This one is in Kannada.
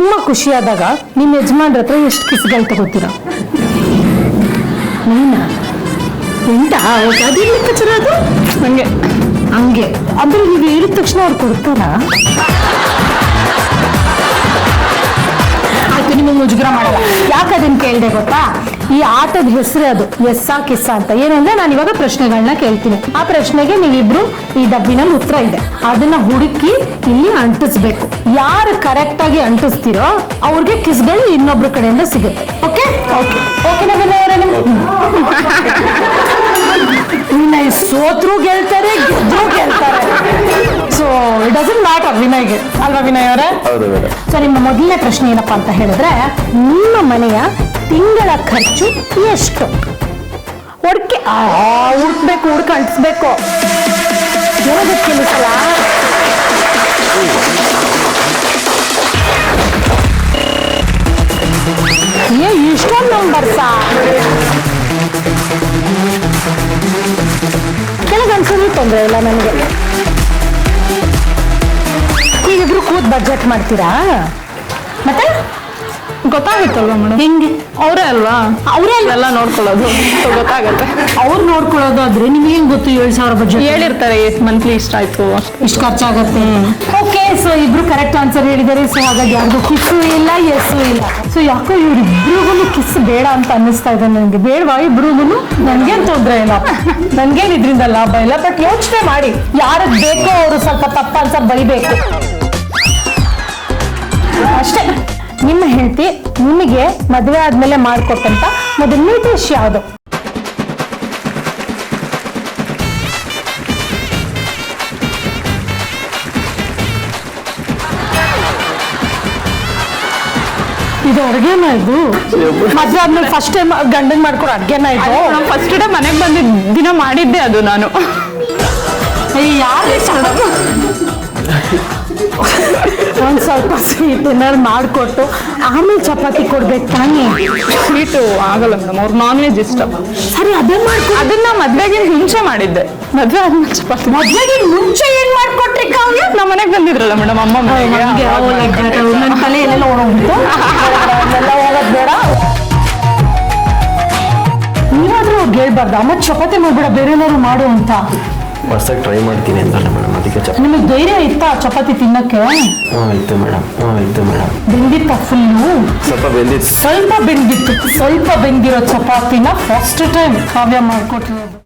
ತುಂಬಾ ಖುಷಿಯಾದಾಗ ನಿಮ್ಮ ಯಜಮಾನ್ರ ಹತ್ರ ಎಷ್ಟು ಕಿಸ್ಗಳು ತಗೋತೀರಾ? ನೀನಾ? ಎಂಟ ಅದೇ ಹಂಗೆ. ಹಂಗೆ. ಅಂದ್ರೆ ನೀವು ಹೇಳಿದ ತಕ್ಷಣ ಅವ್ರು ಕೊಡ್ತಾರಾ? ಆಯ್ತು ನಿಮಗೆ ಮುಜುಗರ ಮಾಡಲ್ಲ. ಯಾಕೆ ಅದನ್ನು ಕೇಳಿದೆ ಗೊತ್ತಾ? ಈ ಆಟದ ಹೆಸರು ಅದು ಎಸ್ಸಾ ಕಿಸ್ಸ ಅಂತ. ಏನಂದ್ರೆ ನಾನು ಇವಾಗ ಪ್ರಶ್ನೆಗಳನ್ನ ಕೇಳ್ತೀನಿ. ಆ ಪ್ರಶ್ನೆಗೆ ನೀವಿಬ್ರು ಈ ಡಬ್ಬಿನಲ್ಲಿ ಉತ್ತರ ಇದೆ. ಅದನ್ನ ಹುಡುಕಿ ಇಲ್ಲಿ ಅಂಟಿಸ್ಬೇಕು. ಯಾರು ಕರೆಕ್ಟ್ ಆಗಿ ಅಂಟಿಸ್ತೀರೋ ಅವ್ರಿಗೆ ಕಿಸ್ಗಳು ಇನ್ನೊಬ್ರ ಕಡೆಯಿಂದ ಸಿಗುತ್ತೆ. ಓಕೆ ಓಕೆ ಓಕೆ ವಿನಯ್ ಸೋತ್ರು ಗೆಲ್ತಾರೆ ಗೆದ್ರು ಗೆಲ್ತಾರೆ. ಸೊ ಇಟ್ ಡಸಂಟ್ ಮ್ಯಾಟರ್ ವಿನಯ್ಗೆ ಅಲ್ವಾ ವಿನಯ್ ಅವರೇ? ಸೊ ನಿಮ್ಮ ಮೊದಲನೇ ಪ್ರಶ್ನೆ ಏನಪ್ಪಾ ಅಂತ ಹೇಳಿದ್ರೆ ನಿಮ್ಮ ಮನೆಯ ತಿಂಗಳ ಖರ್ಚು ಎಷ್ಟು? ಹುಡ್ಕೆ ಹುಡ್ಕಬೇಕು ಹುಡ್ಕ ಅಂಟಿಸ್ಬೇಕು. ಕೆಲಸಲ್ಲ ಏ, ಇಷ್ಟೊಂದು ನಂಬರ್ಸಾ ಕೆಳಗೆ ಅನ್ಸೋದು ತೊಂದರೆ ಇಲ್ಲ ನನಗೆ. ಈಗಿಬ್ರು ಕೂತ್ ಬಜೆಟ್ ಮಾಡ್ತೀರಾ? ಮತ್ತೆ? ಗೊತ್ತಾಗುತ್ತಲ್ವಾ ಮೇಡಮ್? ಹೆಂಗೆ? ಅವರೇ ಅಲ್ವಾ? ಅವರೇ ಎಲ್ಲ ನೋಡ್ಕೊಳ್ಳೋದು So ಗೊತ್ತಾಗತ್ತೆ. ಅವ್ರು ನೋಡ್ಕೊಳ್ಳೋದು ಆದ್ರೆ ನಿಮ್ಗೆ ಹೆಂಗ್ ಗೊತ್ತು ಏಳು ಸಾವಿರ ಬಜೆಟ್ ಹೇಳಿರ್ತಾರೆ ಮಂತ್ಲಿ ಇಷ್ಟ ಆಯ್ತು. ಇಷ್ಟು ಖರ್ಚಾಗುತ್ತೆ. ಓಕೆ ಸೊ ಇಬ್ರು ಕರೆಕ್ಟ್ ಆನ್ಸರ್ ಹೇಳಿದ್ದಾರೆ. ಸೊ ಹಾಗಾಗಿ ಯಾರಿಗೂ ಕಿಸ್ಸು ಇಲ್ಲ ಎಸ್ಸು ಇಲ್ಲ. ಸೊ ಯಾಕೋ ಇವ್ರಿಬ್ರಿಗೂ ಕಿಸ್ ಬೇಡ ಅಂತ ಅನ್ನಿಸ್ತಾ ಇದೆ ನನಗೆ ಬೇಡವಾ ಇಬ್ರಿಗೂ ನನ್ಗೇನ್ ತೊಂದ್ರೆ ಇಲ್ಲ. ನನ್ಗೇನ್ ಇದ್ರಿಂದ ಲಾಭ ಇಲ್ಲ. ಬಟ್ ಯೋಚನೆ ಮಾಡಿ ಯಾರಿಗೆ ಬೇಕೋ ಅವರು ಸ್ವಲ್ಪ ತಪ್ಪ ಅನ್ಸ ಬರಿಬೇಕು. ನಿಮ್ಮ ಹೆಂಡತಿ ನಿಮಗೆ ಮದುವೆ ಆದ್ಮೇಲೆ ಮಾಡ್ಕೊಟ್ಟಂತ ಮೊದಲನೇ ಡಿಶ್ ಯಾವುದು? ಇದು ಅಡ್ಗೆನ ಇದು? ಮದ್ವೆ ಆದ್ಮೇಲೆ ಫಸ್ಟ್ ಟೈಮ್ ಗಂಡನ್ ಮಾಡ್ಕೊಡೋ ಅಡ್ಗೆನ ಇದು? ಫಸ್ಟ್ ಡೇ ಮನೆಗೆ ಬಂದಿದ್ದ ದಿನ ಮಾಡಿದ್ದೆ ಅದು ನಾನು. ಯಾರು ಒಂದ್ ಸ್ವಲ್ಪ ಸ್ವೀಟ್ ಏನಾದ್ರು ಮಾಡಿಕೊಟ್ಟು ಆಮೇಲೆ ಚಪಾತಿ ಕೊಡ್ಬೇಕು ತಾನೇ? ಸ್ವೀಟು ಆಗಲ್ಲ ಮೇಡಮ್ ಅವ್ರು ನಾನ್ ವೆಜ್ ಇಷ್ಟ. ಸರಿ ಅದನ್ನ ಮಾಡ್ಕೊ ಅದನ್ನ ಮದ್ವೆಗೆ ಮುಂಚೆ ಮಾಡಿದ್ದೆ. ಮದ್ವೆ ಆದ್ಮೇಲೆ ಚಪಾತಿ. ಮದ್ವೆಗೆ ಮುಂಚೆ ಏನ್ ಮಾಡ್ಕೊಟ್ರಿ ಕಾವ್ಯ? ನಮ್ಮ ಮನೆಗೆ ಬಂದಿದ್ರಲ್ಲ ಮೇಡಮ್ ಅಮ್ಮ ನನ್ನ ತಲೆ ಎಲ್ಲೆಲ್ಲ ಓಡೋಗ್ಬಿಟ್ಟು ಹೋಗೋದ್ ಬೇಡ ನೀವಾದ್ರೂ ಅವ್ರಿಗೆ ಹೇಳ್ಬಾರ್ದು ಅಮ್ಮ ಚಪಾತಿ ಮಾಡ್ಬೇಡ ಬೇರೆ ಏನಾದ್ರು ಮಾಡು ಅಂತ. ಹೊಸದಾಗಿ ಟ್ರೈ ಮಾಡ್ತೀನಿ ಅಂತ ಮೇಡಮ್ ಅದಕ್ಕೆ ನಿಮಗೆ ಧೈರ್ಯ ಇತ್ತಾ ಚಪಾತಿ ತಿನ್ನಕ್ಕೆ? ಹಾಂ ಇತ್ತು ಮೇಡಮ್ ಹಾಂ ಇತ್ತು ಮೇಡಮ್ ಬೆಂದಿತ್ತ ಫುಲ್ಲು ಸ್ವಲ್ಪ ಬೆಂದಿತ್ತು. ಸ್ವಲ್ಪ ಬೆಂದಿತ್ತು ಸ್ವಲ್ಪ ಬೆಂದಿರೋ ಚಪಾತಿನ ಫಸ್ಟ್ ಟೈಮ್ ಕಾವ್ಯ ಮಾಡ್ಕೊಟ್ಟಿರೋದು.